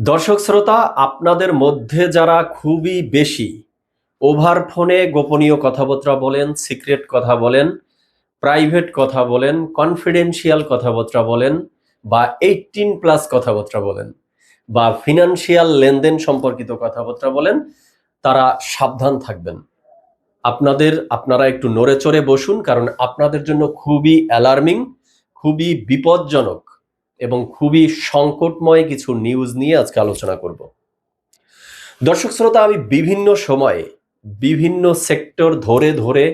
দর্শক শ্রোতা, আপনাদের মধ্যে যারা খুবই বেশি ওভার ফোনে গোপনীয় কথাবার্তা বলেন সিক্রেট কথা বলেন প্রাইভেট কথা বলেন কনফিডেন্সিয়াল কথাবার্তা বলেন বা এইটিন প্লাস কথাবার্তা বলেন বা ফিনান্সিয়াল লেনদেন সম্পর্কিত কথাবার্তা বলেন, তারা সাবধান থাকবেন। আপনাদের, আপনারা একটু নড়ে চড়ে বসুন কারণ আপনাদের জন্য খুবই অ্যালার্মিং খুবই বিপজ্জনক এবং খুবই সংকটময় কিছু নিউজ নিয়ে আজকে আলোচনা করব। দর্শক শ্রোতা, আমি বিভিন্ন সময়ে বিভিন্ন সেক্টর ধরে ধরে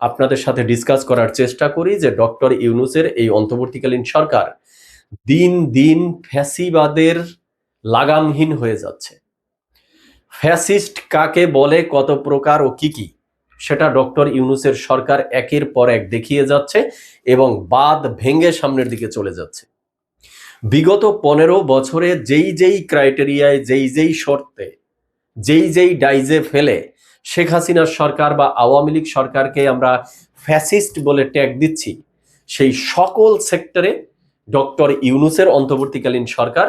আপনাদের সাথে ডিসকাস করার চেষ্টা করি যে ডক্টর ইউনুসের এই অন্তর্বর্তীকালীন সরকার দিন দিন ফ্যাসিবাদের লাগামহীন হয়ে যাচ্ছে। ফ্যাসিস্ট কাকে বলে, কত প্রকার ও কি কি, সেটা ডক্টর ইউনুসের সরকার একের পর এক দেখিয়ে যাচ্ছে এবং বাদ ভেঙে সামনের দিকে চলে যাচ্ছে। বিগত পনেরো বছরে যেই যেই ক্রাইটেরিয়ায়, যেই যেই শর্তে, যেই যেই ডাইজে ফেলে শেখ হাসিনার সরকার বা আওয়ামী লীগ সরকারকে আমরা ফ্যাসিস্ট বলে ট্যাগ দিচ্ছি, সেই সকল সেক্টরে ডক্টর ইউনুসের অন্তর্বর্তীকালীন সরকার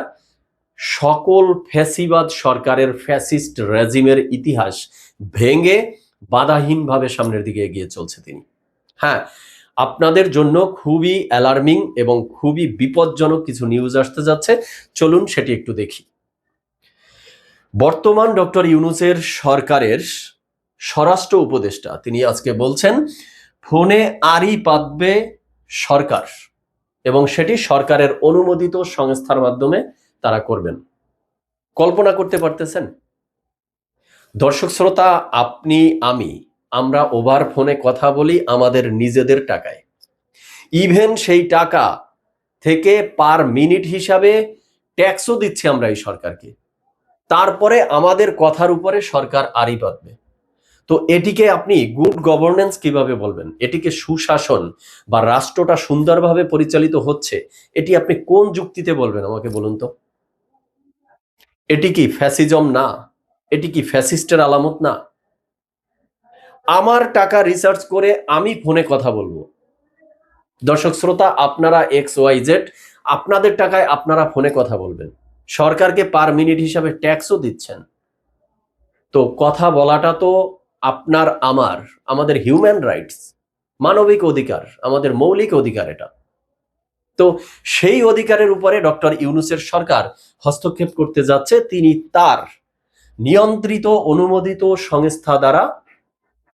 সকল ফ্যাসিবাদ সরকারের ফ্যাসিস্ট রেজিমের ইতিহাস ভেঙে বাধাহীনভাবে সামনের দিকে এগিয়ে চলছে তিনি। হ্যাঁ আপনাদের জন্য খুবই অ্যালার্মিং এবং খুবই বিপজ্জনক কিছু নিউজ আসতে যাচ্ছে। চলুন সেটি একটু দেখি। বর্তমান ডক্টর ইউনুসের সরকারের স্বরাষ্ট্র উপদেষ্টা, তিনি আজকে বলছেন, ফোনে আরই পাতবে সরকার এবং সেটি সরকারের অনুমোদিত সংস্থার মাধ্যমে তারা করবেন। কল্পনা করতে পারতেছেন? দর্শক শ্রোতা, আপনি, আমি আমরা ওভার ফোনে কথা বলি আমাদের নিজেদের টাকায়। ইভেন সেই টাকা থেকে পার মিনিট হিসাবে ট্যাক্সও দিচ্ছি আমরা এই সরকারকে। তারপরে আমাদের কথার উপরে সরকার আড়ি বাঁধবে। তো এটিকে আপনি গুড গভর্নেন্স কীভাবে বলবেন? এটিকে সুশাসন বা রাষ্ট্রটা সুন্দরভাবে পরিচালিত হচ্ছে, এটি আপনি কোন যুক্তিতে বলবেন আমাকে বলুন তো? এটি কি ফ্যাসিজম না? এটি কি ফ্যাসিস্টের আলামত না? আমার টাকা রিসার্চ করে আমি ফোনে কথা বলব। দর্শক শ্রোতা, আপনারা এক্স ওয়াই জেড, আপনাদের টাকায় আপনারা ফোনে কথা বলবেন। সরকারকে পার মিনিট হিসাবে ট্যাক্সও দিচ্ছেন। তো কথা বলাটা তো আপনার আমার, আমাদের হিউম্যান রাইটস মানবিক অধিকার, আমাদের মৌলিক অধিকার এটা। তো সেই অধিকারের উপরে ডক্টর ইউনুসের সরকার হস্তক্ষেপ করতে যাচ্ছে, তিনি তার নিয়ন্ত্রিত, অনুমোদিত সংস্থা দ্বারা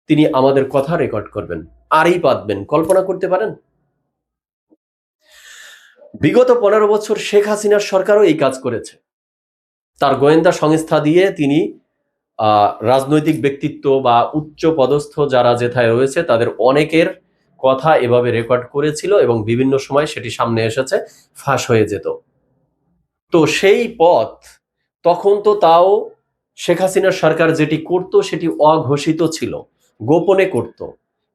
তিনি আমাদের কথা রেকর্ড করবেন। আরই পাতবেন কল্পনা করতে পারেন? বিগত পনেরো বছর শেখ হাসিনার সরকারও এই কাজ করেছে। তার গোয়েন্দা সংস্থা দিয়ে তিনি রাজনৈতিক ব্যক্তিত্ব বা উচ্চ পদস্থ যারা যেথায় রয়েছে, তাদের অনেকের কথা এভাবে রেকর্ড করেছিল এবং বিভিন্ন সময় সেটি সামনে এসেছে, ফাঁস হয়ে যেত। তো সেই পথ, তখন তো তাও শেখ হাসিনার সরকার যেটি করত সেটি অঘোষিত ছিল। গোপনে করত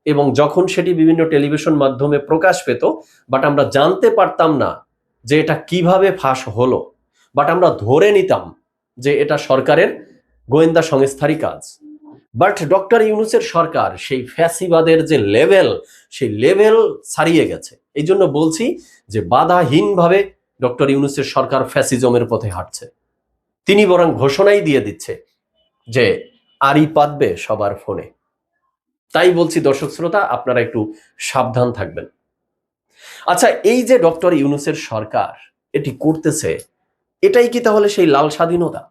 এবং যখন সেটি বিভিন্ন টেলিভিশন মাধ্যমে প্রকাশ পেত বাট আমরা জানতে পারতাম না যে এটা কীভাবে ফাঁস হলো বাট আমরা ধরে নিতাম যে এটা সরকারের গোয়েন্দা সংস্থারই কাজ। বাট ডক্টর ইউনুসের সরকার সেই ফ্যাসিবাদের যে লেভেল সেই লেভেল ছাড়িয়ে গেছে। এই জন্য বলছি যে বাধাহীনভাবে ডক্টর ইউনুসের সরকার ফ্যাসিজমের পথে হাঁটছে। তিনি বরং ঘোষণাই দিয়ে দিচ্ছে যে আরই পাতবে সবার ফোনে। তাই বলছি দর্শক শ্রোতা, আপনারা একটু সাবধান থাকবেন। আচ্ছা এই যে ডক্টর ইউনুসের সরকার, এটি করতেছে, এটাই কি তাহলে সেই লাল স্বাধীনতা?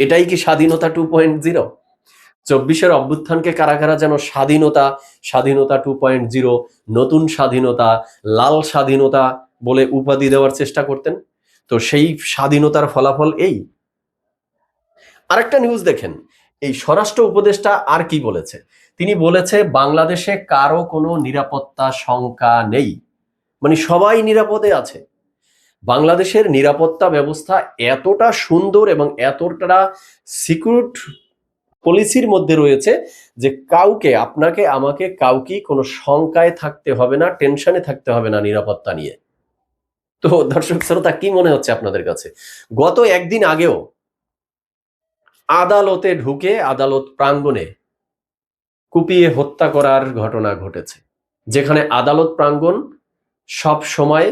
এটাই কি স্বাধীনতা টু পয়েন্ট জিরো চব্বিশের অভ্যুত্থানকে কারা কারা যেন স্বাধীনতা স্বাধীনতা টু পয়েন্ট জিরো নতুন স্বাধীনতা, লাল স্বাধীনতা বলে উপাধি দেওয়ার চেষ্টা করতেন? তো সেই স্বাধীনতার ফলাফল এই। আরেকটা নিউজ দেখেন, এই স্বরাষ্ট্র উপদেষ্টা আর কি বলেছে? তিনি বলেছে, বাংলাদেশে কারও কোনো নিরাপত্তা শঙ্কা নেই। মানে সবাই নিরাপদে আছে। বাংলাদেশের নিরাপত্তা ব্যবস্থা এতটা সুন্দর এবং এতটা সিকিউর পলিসির মধ্যে রয়েছে যে কাউকে, আপনাকে, আমাকে কাউকে কোনো শঙ্কায় থাকতে হবে না, টেনশনে থাকতে হবে না নিরাপত্তা নিয়ে। তো দর্শক শ্রোতা, কি মনে হচ্ছে আপনাদের কাছে? গত একদিন আগেও আদালতে ঢুকে, আদালত প্রাঙ্গণে কুপিয়ে হত্যা করার ঘটনা ঘটেছে, যেখানে আদালত প্রাঙ্গণ সব সময়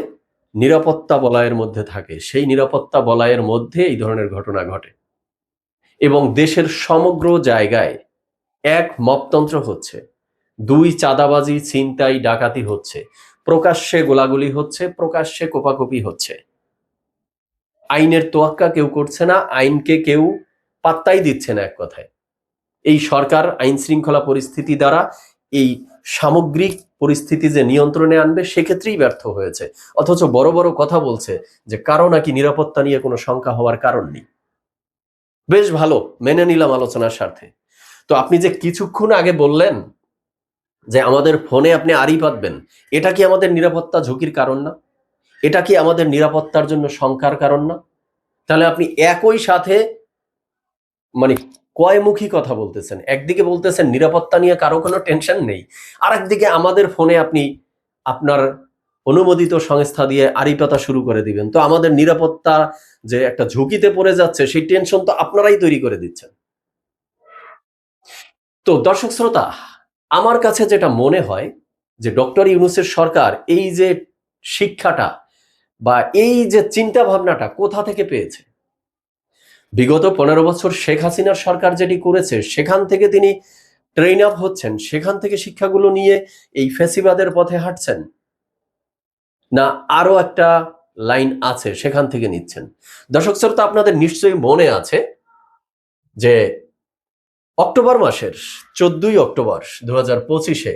নিরাপত্তা বলয়ের মধ্যে থাকে। সেই নিরাপত্তা বলয়ের মধ্যে এই ধরনের ঘটনা ঘটে এবং দেশের সমগ্র জায়গায় এক মপতন্ত্র হচ্ছে, দুই চাঁদাবাজি, ছিনতাই, ডাকাতি হচ্ছে, প্রকাশ্যে গোলাগুলি হচ্ছে, প্রকাশ্যে কোপাকুপি হচ্ছে। আইনের তোয়াক্কা কেউ করছে না, আইনকে কেউ পাত্তাই দিচ্ছে না এক কথায়। এই সরকার আইন শৃঙ্খলা পরিস্থিতি দ্বারা এই সামগ্রিক পরিস্থিতি যে নিয়ন্ত্রণে আনবে, সেক্ষেত্রেই ব্যর্থ হয়েছে। অথচ বড় বড় কথা বলছে যে, কারও নাকি নিরাপত্তা নিয়ে কোনো শঙ্কা হওয়ার কারণ নেই। বেশ ভালো, মেনে নিলাম আলোচনার স্বার্থে। তো আপনি যে কিছুক্ষণ আগে বললেন যে, আমাদের ফোনে আপনি আড়ি পাতবেন, এটা কি আমাদের নিরাপত্তা ঝুঁকির কারণ না? এটা কি আমাদের নিরাপত্তার জন্য শঙ্কার কারণ না? তাহলে আপনি একই সাথে মানে কয়মুখী কথা বলতেছেন? একদিকে বলতেছেন, নিরাপত্তা নিয়ে কারও কোনো টেনশন নেই। আর একদিকে আমাদের ফোনে আপনি আপনার অনুমোদিত সংস্থা দিয়ে আড়ি পাতা শুরু করে দিবেন। তো আমাদের নিরাপত্তা যে একটা ঝুঁকিতে পড়ে যাচ্ছে, সেই টেনশন তো আপনারাই তৈরি করে দিচ্ছেন। তো দর্শক শ্রোতা, আমার কাছে যেটা মনে হয় যে ডক্টর ইউনুসের সরকার এই যে শিক্ষাটা বা এই যে চিন্তা ভাবনাটা কোথা থেকে পেয়েছে? বিগত পনেরো বছর শেখ হাসিনার সরকার যেটি করেছে, সেখান থেকে তিনি ট্রেন আপ হচ্ছেন। সেখান থেকে শিক্ষাগুলো নিয়ে এই ফেসিবাদের পথে হাঁটছেন। না আরও একটা লাইন আছে, সেখান থেকে নিচ্ছেন। দর্শক শ্রোতা, আপনাদের নিশ্চয়ই মনে আছে যে অক্টোবর মাসের চোদ্দই অক্টোবর দু হাজার পঁচিশে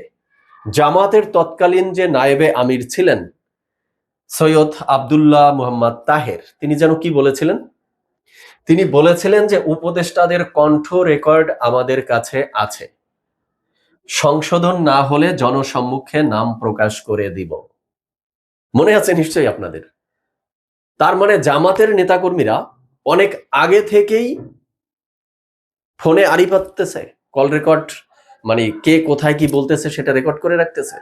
জামাতের তৎকালীন যে নায়েবে আমির ছিলেন, সৈয়দ আবদুল্লাহ মুহাম্মদ তাহের, তিনি যেন কি বলেছিলেন? তিনি বলেছিলেন যে উপদেষ্টাদের কণ্ঠ রেকর্ড আমাদের কাছে আছে। সংশোধন না হলে জনসম্মুখে নাম প্রকাশ করে দিব। মনে আছে নিশ্চয়ই আপনাদের? তার মানে জামাতের নেতাকর্মীরা অনেক আগে থেকেই ফোনে আড়ি পাততেছে কল রেকর্ড মানে কে কোথায় কি বলতেছে সেটা রেকর্ড করে রাখতেছে।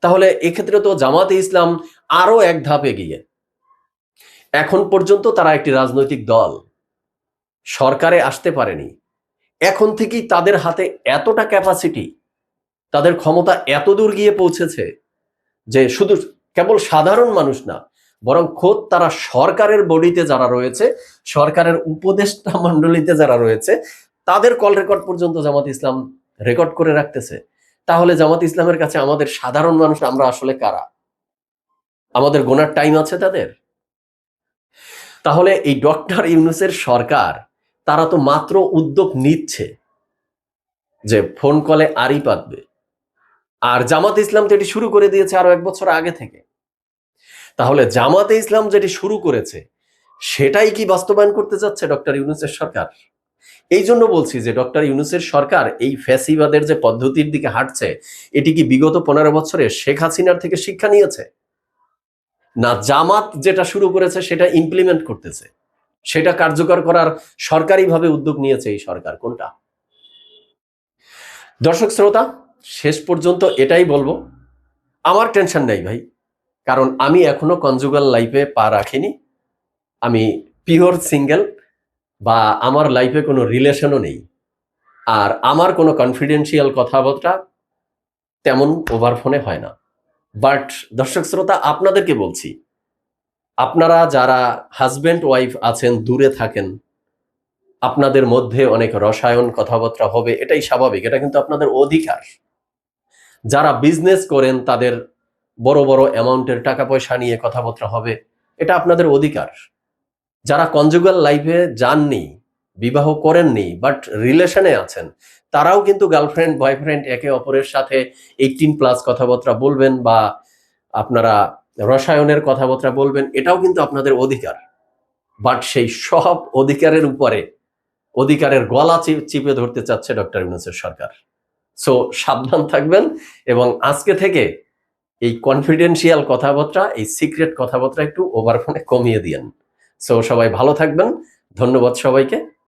তাহলে এক্ষেত্রে তো জামাতে ইসলাম আরও এক ধাপ এগিয়ে। এখন পর্যন্ত তারা একটি রাজনৈতিক দল। সরকারে আসতে পারেনি। এখন থেকেই তাদের হাতে এতটা ক্যাপাসিটি তাদের ক্ষমতা এত দূর গিয়ে পৌঁছেছে যে শুধু কেবল সাধারণ মানুষ না, বরং খোদ তারা সরকারের বডিতে যারা রয়েছে, সরকারের উপদেষ্টা মণ্ডলীতে যারা রয়েছে, তাদের কল রেকর্ড পর্যন্ত জামাত ইসলাম রেকর্ড করে রাখতেছে। তাহলে জামাত ইসলামের কাছে আমাদের সাধারণ মানুষ আমরা আসলে কারা? আমাদের গোনার টাইম আছে তাদের? তাহলে এই ডক্টর ইউনুসের সরকার তারা তো মাত্র উদ্যোগ নিচ্ছে যে ফোন কলে আরই পাতবে আর জামাত ইসলাম তো এটি শুরু করে দিয়েছে আরও এক বছর আগে থেকে। তাহলে জামাতে ইসলাম যেটি শুরু করেছে, সেটাই কি বাস্তবায়ন করতে যাচ্ছে ডক্টর ইউনুসের সরকার? এই জন্য বলছি যে ডক্টর ইউনুসের সরকার এই ফ্যাসিবাদের যে পদ্ধতির দিকে হাঁটছে, এটি কি বিগত পনেরো বছরে শেখ হাসিনার থেকে শিক্ষা নিয়েছে? না জামাত যেটা শুরু করেছে সেটা ইমপ্লিমেন্ট করতেছে? সেটা কার্যকর করার সরকারিভাবে উদ্যোগ নিয়েছে এই সরকার। কোনটা? দর্শক শ্রোতা, শেষ পর্যন্ত এটাই বলব। আমার টেনশন নেই ভাই, কারণ আমি এখনও কনজুগাল লাইফে পা রাখিনি। আমি পিওর সিঙ্গেল বা আমার লাইফে কোনো রিলেশনও নেই। আর আমার কোনো কনফিডেন্সিয়াল কথাবার্তা তেমন ওভার ফোনে হয় না। বাট দর্শক শ্রোতা, আপনাদেরকে বলছি আপনারা যারা হাজব্যান্ড ওয়াইফ আছেন, দূরে থাকেন, আপনাদের মধ্যে অনেক রসায়ন কথাবার্তা হবে, এটাই স্বাভাবিক, এটা কিন্তু আপনাদের অধিকার। যারা বিজনেস করেন, তাদের বড় বড় অ্যামাউন্টের টাকা পয়সা নিয়ে কথাবার্তা হবে, এটা আপনাদের অধিকার। যারা কনজুগাল লাইফে যাননি, বিবাহ করেননি বাট রিলেশনে আছেন, তারাও কিন্তু গার্লফ্রেন্ড বয়ফ্রেন্ড একে অপরের সাথে এইটিন প্লাস কথাবার্তা বলবেন বা আপনারা রসায়নের কথাবার্তা বলবেন, এটাও কিন্তু আপনাদের অধিকার। বাট সেই সব অধিকারের উপরে, অধিকারের গলা চিপে ধরতে চাচ্ছে ডক্টর ইউনুসের সরকার। সো, সাবধান থাকবেন এবং আজকে থেকে এই কনফিডেন্সিয়াল কথাবার্তা, এই সিক্রেট কথাবার্তা একটু ওভারফোনে কমিয়ে দিয়েন। সো, সবাই ভালো থাকবেন। ধন্যবাদ সবাইকে।